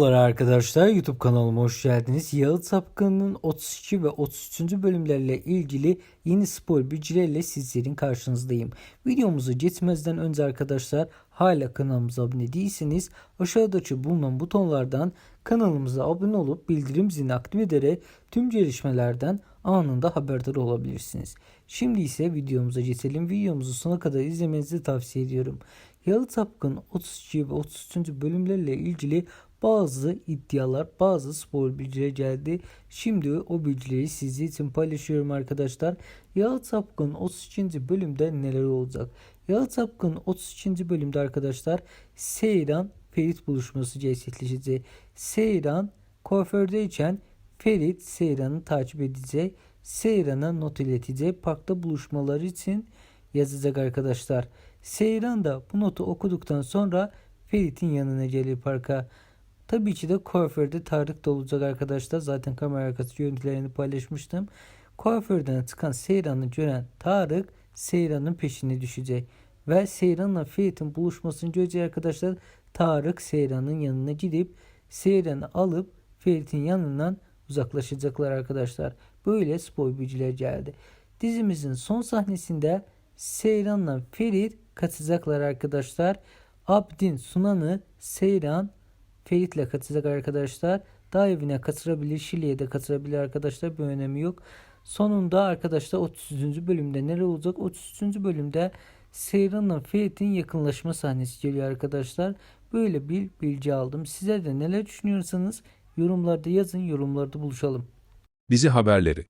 Merhabalar arkadaşlar YouTube kanalıma hoş geldiniz. Yağıt Sapkın'ın 32 ve 33. bölümlerle ilgili yeni spoiler bilgilerle sizlerin karşınızdayım. Videomuzu geçmezden önce arkadaşlar hala kanalımıza abone değilseniz aşağıdaki bulunan butonlardan kanalımıza abone olup bildirim zilini aktif ederek tüm gelişmelerden anında haberdar olabilirsiniz. Şimdi ise videomuza geçelim. Videomuzu sona kadar izlemenizi tavsiye ediyorum. Yalı Tapkın 32 ve 33. bölümlerle ilgili bazı iddialar, bazı spor bilgiler geldi. Şimdi o bilgileri sizin için paylaşıyorum arkadaşlar. Yalı Tapkın 32. bölümde neler olacak? Yalı Tapkın 32. bölümde arkadaşlar Seyran Ferit buluşması gerçekleşecek. Seyran kuafördeyken Ferit Seyran'ı takip edecek. Seyran'a not iletecek. Parkta buluşmaları için yazacak arkadaşlar. Seyran da bu notu okuduktan sonra Ferit'in yanına gelir parka. Tabii ki de kuaförde Tarık da olacak arkadaşlar. Zaten kamera arkası görüntülerini paylaşmıştım. Kuaförden çıkan Seyran'ı gören Tarık Seyran'ın peşine düşecek. Ve Seyran'la Ferit'in buluşmasını görecek arkadaşlar. Tarık Seyran'ın yanına gidip Seyran'ı alıp Ferit'in yanından uzaklaşacaklar arkadaşlar. Böyle spoiler bilgiler geldi. Dizimizin son sahnesinde Seyran'la Ferit katılacaklar arkadaşlar. Abdin Sunan'ı Seyran Ferit'le katılacak arkadaşlar. Dağ evine katılabilir, Şili'ye de katılabilir arkadaşlar. Bir önemi yok. Sonunda arkadaşlar 33. bölümde neler olacak? 33. bölümde Seyran'la Ferit'in yakınlaşma sahnesi geliyor arkadaşlar. Böyle bir bilgi aldım. Sizler de neler düşünüyorsanız yorumlarda yazın. Yorumlarda buluşalım. Dizi haberleri